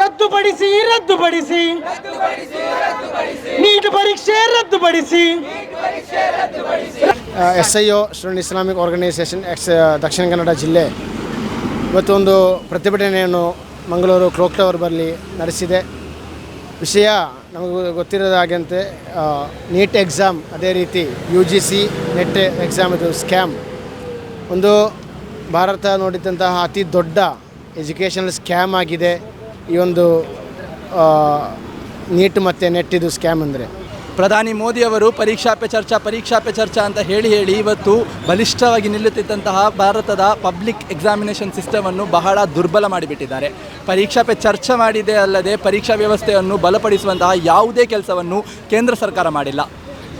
ರದ್ದುಪಡಿಸಿ ರದ್ದುಪಡಿಸಿ. ನೀಟ್ ಪರೀಕ್ಷೆ ರದ್ದುಪಡಿಸಿ. S I O student Islamic organisation X Dakshina Kannada ಜಿಲ್ಲೆ. ಇವತ್ತು ಒಂದು ಪ್ರತಿಭಟನೆಯನ್ನು ಮಂಗಳೂರು ಕ್ಲೋಕ್ ಟವರ್ ಬರಲಿ ನಡೆಸಿದೆ. ವಿಷಯ ನಮಗೆ ಗೊತ್ತಿರೋದ ಹಾಗೆಂತೆ ನೀಟ್ ಎಕ್ಸಾಮ್ ಅದೇ ರೀತಿ U G C NET exam ಇದು ಸ್ಕ್ಯಾಮ್ ಒಂದು ಭಾರತ ನೋಡಿದಂತಹ ಅತಿ ದೊಡ್ಡ ಎಜುಕೇಷನಲ್ ಸ್ಕ್ಯಾಮ್ ಆಗಿದೆ. ಈ ಒಂದು ನೀಟ್ ಮತ್ತು ನೆಟ್ ಇದು ಸ್ಕ್ಯಾಮ್ ಅಂದರೆ. ಪ್ರಧಾನಿ ಮೋದಿಯವರು ಪರೀಕ್ಷಾ ಪೆ ಚರ್ಚಾ, ಪರೀಕ್ಷಾ ಪೆ ಚರ್ಚಾ ಅಂತ ಹೇಳಿ ಹೇಳಿ ಇವತ್ತು ಬಲಿಷ್ಠವಾಗಿ ನಿಲ್ಲುತ್ತಿದ್ದಂತಹ ಭಾರತದ ಪಬ್ಲಿಕ್ ಎಕ್ಸಾಮಿನೇಷನ್ ಸಿಸ್ಟಮನ್ನು ಬಹಳ ದುರ್ಬಲ ಮಾಡಿಬಿಟ್ಟಿದ್ದಾರೆ. ಪರೀಕ್ಷಾ ಪೆ ಚರ್ಚೆ ಮಾಡಿದೆ ಅಲ್ಲದೆ ಪರೀಕ್ಷಾ ವ್ಯವಸ್ಥೆಯನ್ನು ಬಲಪಡಿಸುವಂತಹ ಯಾವುದೇ ಕೆಲಸವನ್ನು ಕೇಂದ್ರ ಸರ್ಕಾರ ಮಾಡಿಲ್ಲ.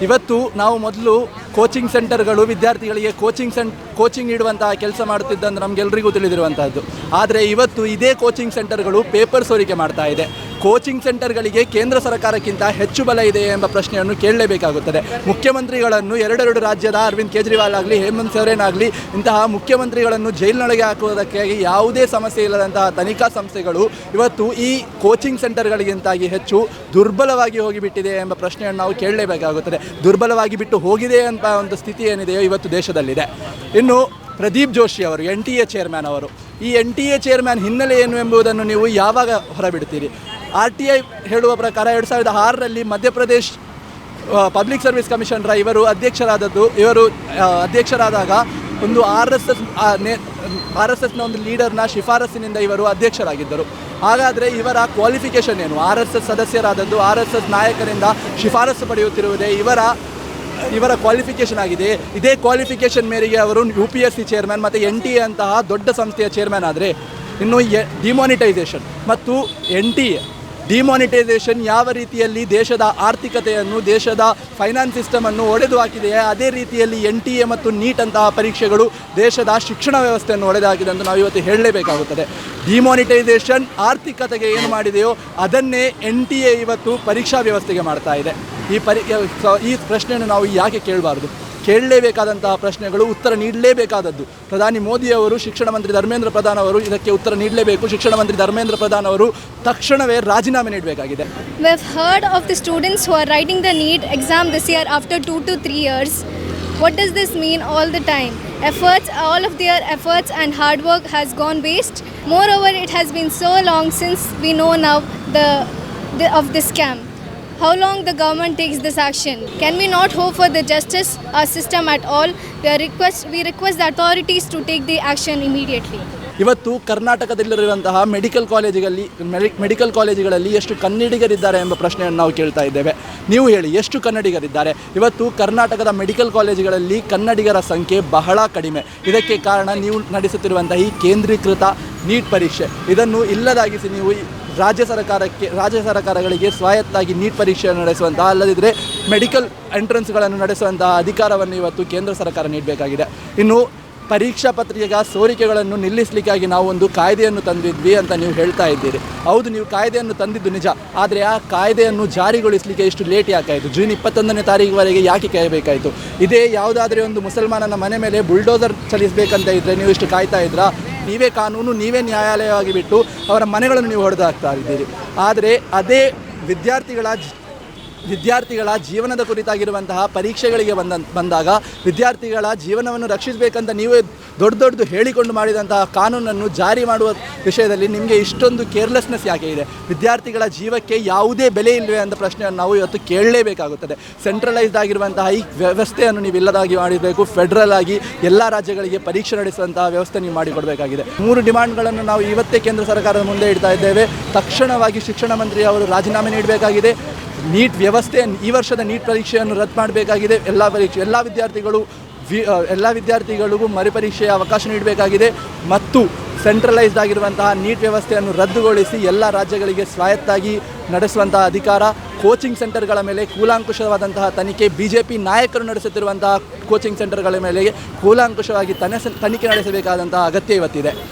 ಇವತ್ತು ನಾವು ಮೊದಲು ಕೋಚಿಂಗ್ ಸೆಂಟರ್ಗಳು ವಿದ್ಯಾರ್ಥಿಗಳಿಗೆ ಕೋಚಿಂಗ್ ಸೆಂಟ್ ಕೋಚಿಂಗ್ ನೀಡುವಂತಹ ಕೆಲಸ ಮಾಡುತ್ತಿದ್ದಂದು ನಮಗೆಲ್ಲರಿಗೂ ತಿಳಿದಿರುವಂತಹದ್ದು. ಆದರೆ ಇವತ್ತು ಇದೇ ಕೋಚಿಂಗ್ ಸೆಂಟರ್ಗಳು ಪೇಪರ್ ಸೋರಿಕೆ ಮಾಡ್ತಾ ಇದೆ. ಕೋಚಿಂಗ್ ಸೆಂಟರ್ಗಳಿಗೆ ಕೇಂದ್ರ ಸರ್ಕಾರಕ್ಕಿಂತ ಹೆಚ್ಚು ಬಲ ಇದೆ ಎಂಬ ಪ್ರಶ್ನೆಯನ್ನು ಕೇಳಲೇಬೇಕಾಗುತ್ತದೆ. ಮುಖ್ಯಮಂತ್ರಿಗಳನ್ನು ಎರಡೆರಡು ರಾಜ್ಯದ ಅರವಿಂದ್ ಕೇಜ್ರಿವಾಲ್ ಆಗಲಿ, ಹೇಮಂತ್ ಸೊರೇನ್ ಆಗಲಿ ಇಂತಹ ಮುಖ್ಯಮಂತ್ರಿಗಳನ್ನು ಜೈಲಿನೊಳಗೆ ಹಾಕುವುದಕ್ಕಾಗಿ ಯಾವುದೇ ಸಮಸ್ಯೆ ಇಲ್ಲದಂತಹ ತನಿಖಾ ಸಂಸ್ಥೆಗಳು ಇವತ್ತು ಈ ಕೋಚಿಂಗ್ ಸೆಂಟರ್ಗಳಿಗಿಂತಾಗಿ ಹೆಚ್ಚು ದುರ್ಬಲವಾಗಿ ಹೋಗಿಬಿಟ್ಟಿದೆ ಎಂಬ ಪ್ರಶ್ನೆಯನ್ನು ನಾವು ಕೇಳಲೇಬೇಕಾಗುತ್ತದೆ. ದುರ್ಬಲವಾಗಿ ಬಿಟ್ಟು ಹೋಗಿದೆ ಅಂತ ಒಂದು ಸ್ಥಿತಿ ಏನಿದೆಯೋ ಇವತ್ತು ದೇಶದಲ್ಲಿದೆ. ಇನ್ನು ಪ್ರದೀಪ್ ಜೋಶಿ ಅವರು, ಎನ್ ಟಿ ಎ ಚೇರ್ಮ್ಯಾನ್ ಅವರು, ಈ ಎನ್ ಟಿ ಎ ಚೇರ್ಮ್ಯಾನ್ ಹಿನ್ನೆಲೆ ಏನು ಎಂಬುದನ್ನು ನೀವು ಯಾವಾಗ ಹೊರಬಿಡ್ತೀರಿ? ಆರ್ ಟಿ ಐ ಹೇಳುವ ಪ್ರಕಾರ ಎರಡು ಸಾವಿರದ ಆರರಲ್ಲಿ ಮಧ್ಯಪ್ರದೇಶ್ ಪಬ್ಲಿಕ್ ಸರ್ವಿಸ್ ಕಮಿಷನರ ಇವರು ಅಧ್ಯಕ್ಷರಾದದ್ದು. ಇವರು ಅಧ್ಯಕ್ಷರಾದಾಗ ಒಂದು R S S R S S ಒಂದು ಲೀಡರ್ನ ಶಿಫಾರಸ್ಸಿನಿಂದ ಇವರು ಅಧ್ಯಕ್ಷರಾಗಿದ್ದರು. ಹಾಗಾದರೆ ಇವರ ಕ್ವಾಲಿಫಿಕೇಷನ್ ಏನು? ಆರ್ ಎಸ್ ಎಸ್ ಸದಸ್ಯರಾದದ್ದು ಆರ್ ಎಸ್ ಎಸ್ ನಾಯಕರಿಂದ ಶಿಫಾರಸು ಪಡೆಯುತ್ತಿರುವುದೇ ಇವರ ಇವರ ಕ್ವಾಲಿಫಿಕೇಷನ್ ಆಗಿದೆ. ಇದೇ ಕ್ವಾಲಿಫಿಕೇಷನ್ ಮೇರೆಗೆ ಅವರು U P S C chairman ಮತ್ತು ಎನ್ ಟಿ ಎ ಅಂತಹ ದೊಡ್ಡ ಸಂಸ್ಥೆಯ ಚೇರ್ಮನ್ ಆದರೆ ಇನ್ನು ಡಿಮಾನಿಟೈಸೇಷನ್ ಮತ್ತು ಎನ್ ಟಿ ಎ ಡಿಮಾನಿಟೈಸೇಷನ್ ಯಾವ ರೀತಿಯಲ್ಲಿ ದೇಶದ ಆರ್ಥಿಕತೆಯನ್ನು, ದೇಶದ ಫೈನಾನ್ಸ್ ಸಿಸ್ಟಮನ್ನು ಒಡೆದು ಹಾಕಿದೆಯೇ, ಅದೇ ರೀತಿಯಲ್ಲಿ ಎನ್ ಟಿ ಎ ಮತ್ತು ನೀಟ್ ಅಂತಹ ಪರೀಕ್ಷೆಗಳು ದೇಶದ ಶಿಕ್ಷಣ ವ್ಯವಸ್ಥೆಯನ್ನು ಒಡೆದು ಹಾಕಿದೆ ಅಂತ ನಾವು ಇವತ್ತು ಹೇಳಲೇಬೇಕಾಗುತ್ತದೆ. ಡಿಮಾನಿಟೈಸೇಷನ್ ಆರ್ಥಿಕತೆಗೆ ಏನು ಮಾಡಿದೆಯೋ ಅದನ್ನೇ ಎನ್ ಟಿ ಎ ಇವತ್ತು ಪರೀಕ್ಷಾ ವ್ಯವಸ್ಥೆಗೆ ಮಾಡ್ತಾ ಇದೆ. ಈ ಪರಿ ಈ ಪ್ರಶ್ನೆಯನ್ನು ನಾವು ಯಾಕೆ ಕೇಳಬಾರ್ದು? ಕೇಳಲೇಬೇಕಾದಂತಹ ಪ್ರಶ್ನೆಗಳು ಉತ್ತರ ನೀಡಲೇಬೇಕಾದದ್ದು ಪ್ರಧಾನಿ ಮೋದಿಯವರು ಶಿಕ್ಷಣ ಮಂತ್ರಿ ಧರ್ಮೇಂದ್ರ ಪ್ರಧಾನ್ ಅವರು ಇದಕ್ಕೆ ಉತ್ತರ ನೀಡಲೇಬೇಕು ಶಿಕ್ಷಣ ಮಂತ್ರಿ ಧರ್ಮೇಂದ್ರ ಪ್ರಧಾನ್ ಅವರು ತಕ್ಷಣವೇ ರಾಜೀನಾಮೆ ನೀಡಬೇಕಾಗಿದೆ We've heard of the students who are writing the exam exam this year after two to years. What does this mean all the time? Efforts, all of their efforts and hard work has gone waste. Moreover, it has been so long since we know now the, the of this scam. How long the government takes this action? Can we not hope for the justice uh, system at all? We, request, we request the authorities to take the action immediately. ಇವತ್ತು ಕರ್ನಾಟಕದಲ್ಲಿರುವಂತಹ medical ಕಾಲೇಜುಗಳಲ್ಲಿ medical ಕಾಲೇಜುಗಳಲ್ಲಿ ಎಷ್ಟು ಕನ್ನಡಿಗರಿದ್ದಾರೆ ಎಂಬ ಪ್ರಶ್ನೆಯನ್ನು ನಾವು ಕೇಳ್ತಾ ಇದ್ದೇವೆ ನೀವು ಹೇಳಿ ಎಷ್ಟು ಕನ್ನಡಿಗರಿದ್ದಾರೆ ಇವತ್ತು ಕರ್ನಾಟಕದ ಮೆಡಿಕಲ್ ಕಾಲೇಜುಗಳಲ್ಲಿ ಕನ್ನಡಿಗರ ಸಂಖ್ಯೆ ಬಹಳ ಕಡಿಮೆ ಇದಕ್ಕೆ ಕಾರಣ ನೀವು ನಡೆಸುತ್ತಿರುವಂತಹ ಈ ಕೇಂದ್ರೀಕೃತ ನೀಟ್ ಪರೀಕ್ಷೆ ಇದನ್ನು ಇಲ್ಲದಾಗಿಸಿ ನೀವು ರಾಜ್ಯ ಸರ್ಕಾರಕ್ಕೆ, ರಾಜ್ಯ ಸರ್ಕಾರಗಳಿಗೆ ಸ್ವಾಯತ್ತಾಗಿ ನೀಟ್ ಪರೀಕ್ಷೆಯನ್ನು ನಡೆಸುವಂತಹ ಅಲ್ಲದಿದ್ದರೆ ಮೆಡಿಕಲ್ ಎಂಟ್ರೆನ್ಸ್ಗಳನ್ನು ನಡೆಸುವಂತಹ ಅಧಿಕಾರವನ್ನು ಇವತ್ತು ಕೇಂದ್ರ ಸರ್ಕಾರ ನೀಡಬೇಕಾಗಿದೆ. ಇನ್ನು ಪರೀಕ್ಷಾ ಪತ್ರಿಕೆಗ ಸೋರಿಕೆಗಳನ್ನು ನಿಲ್ಲಿಸಲಿಕ್ಕಾಗಿ ನಾವು ಒಂದು ಕಾಯ್ದೆಯನ್ನು ತಂದಿದ್ವಿ ಅಂತ ನೀವು ಹೇಳ್ತಾ ಇದ್ದೀರಿ. ಹೌದು, ನೀವು ಕಾಯ್ದೆಯನ್ನು ತಂದಿದ್ದು ನಿಜ. ಆದರೆ ಆ ಕಾಯ್ದೆಯನ್ನು ಜಾರಿಗೊಳಿಸಲಿಕ್ಕೆ ಇಷ್ಟು ಲೇಟ್ ಯಾಕಾಯಿತು ಜೂನ್ ಇಪ್ಪತ್ತೊಂದನೇ ತಾರೀಕುವರೆಗೆ ಯಾಕೆ ಕಾಯಬೇಕಾಯಿತು? ಇದೇ ಯಾವುದಾದ್ರೂ ಒಂದು ಮುಸಲ್ಮಾನನ ಮನೆ ಮೇಲೆ ಬುಲ್ಡೋಸರ್ ಚಲಿಸಬೇಕಂತ ಇದ್ದರೆ ನೀವು ಇಷ್ಟು ಕಾಯ್ತಾ ಇದ್ರಾ? ನೀವೇ ಕಾನೂನು ನೀವೇ ನ್ಯಾಯಾಲಯವಾಗಿ ಬಿಟ್ಟು ಅವರ ಮನೆಗಳನ್ನು ನೀವು ಹೊಡೆದು ಹಾಕ್ತಾ ಇದ್ದೀರಿ. ಆದರೆ ಅದೇ ವಿದ್ಯಾರ್ಥಿಗಳ ವಿದ್ಯಾರ್ಥಿಗಳ ಜೀವನದ ಕುರಿತಾಗಿರುವಂತಹ ಪರೀಕ್ಷೆಗಳಿಗೆ ಬಂದ ಬಂದಾಗ ವಿದ್ಯಾರ್ಥಿಗಳ ಜೀವನವನ್ನು ರಕ್ಷಿಸಬೇಕಂತ ನೀವೇ ದೊಡ್ಡ ದೊಡ್ಡದು ಹೇಳಿಕೊಂಡು ಮಾಡಿದಂತಹ ಕಾನೂನನ್ನು ಜಾರಿ ಮಾಡುವ ವಿಷಯದಲ್ಲಿ ನಿಮಗೆ ಇಷ್ಟೊಂದು ಕೇರ್ಲೆಸ್ನೆಸ್ ಯಾಕೆ ಇದೆ? ವಿದ್ಯಾರ್ಥಿಗಳ ಜೀವಕ್ಕೆ ಯಾವುದೇ ಬೆಲೆ ಇಲ್ಲವೇ ಅಂತ ಪ್ರಶ್ನೆಯನ್ನು ನಾವು ಇವತ್ತು ಕೇಳಲೇಬೇಕಾಗುತ್ತದೆ. ಸೆಂಟ್ರಲೈಸ್ಡ್ ಆಗಿರುವಂತಹ ಈ ವ್ಯವಸ್ಥೆಯನ್ನು ನೀವು ಇಲ್ಲದಾಗಿ ಮಾಡಬೇಕು ಫೆಡರಲ್ ಆಗಿ ಎಲ್ಲ ರಾಜ್ಯಗಳಿಗೆ ಪರೀಕ್ಷೆ ನಡೆಸುವಂತಹ ವ್ಯವಸ್ಥೆ ನೀವು ಮಾಡಿಕೊಡಬೇಕಾಗಿದೆ. ಮೂರು ಡಿಮಾಂಡ್ಗಳನ್ನು ನಾವು ಇವತ್ತೇ ಕೇಂದ್ರ ಸರ್ಕಾರದ ಮುಂದೆ ಇಡ್ತಾ ಇದ್ದೇವೆ. ತಕ್ಷಣವಾಗಿ ಶಿಕ್ಷಣ ಮಂತ್ರಿ ಅವರು ರಾಜೀನಾಮೆ ನೀಡಬೇಕಾಗಿದೆ. ನೀಟ್ ವ್ಯವಸ್ಥೆ ಈ ವರ್ಷದ ನೀಟ್ ಪರೀಕ್ಷೆಯನ್ನು ರದ್ದು ಮಾಡಬೇಕಾಗಿದೆ. ಎಲ್ಲ ಪರೀಕ್ಷೆ, ಎಲ್ಲ ವಿದ್ಯಾರ್ಥಿಗಳು ವಿ ಎಲ್ಲ ವಿದ್ಯಾರ್ಥಿಗಳಿಗೂ ಮರುಪರೀಕ್ಷೆಯ ಅವಕಾಶ ನೀಡಬೇಕಾಗಿದೆ. ಮತ್ತು ಸೆಂಟ್ರಲೈಸ್ಡ್ ಆಗಿರುವಂತಹ ನೀಟ್ ವ್ಯವಸ್ಥೆಯನ್ನು ರದ್ದುಗೊಳಿಸಿ ಎಲ್ಲ ರಾಜ್ಯಗಳಿಗೆ ಸ್ವಾಯತ್ತಾಗಿ ನಡೆಸುವಂತಹ ಅಧಿಕಾರ, ಕೋಚಿಂಗ್ ಸೆಂಟರ್ಗಳ ಮೇಲೆ ಕೂಲಾಂಕುಷವಾದಂತಹ ತನಿಖೆ ಬಿ ಜೆ ಪಿ ನಾಯಕರು ನಡೆಸುತ್ತಿರುವಂತಹ ಕೋಚಿಂಗ್ ಸೆಂಟರ್ಗಳ ಮೇಲೆ ಕೂಲಾಂಕುಷವಾಗಿ ತನಿಖೆ ನಡೆಸಬೇಕಾದಂತಹ ಅಗತ್ಯ ಇವತ್ತಿದೆ.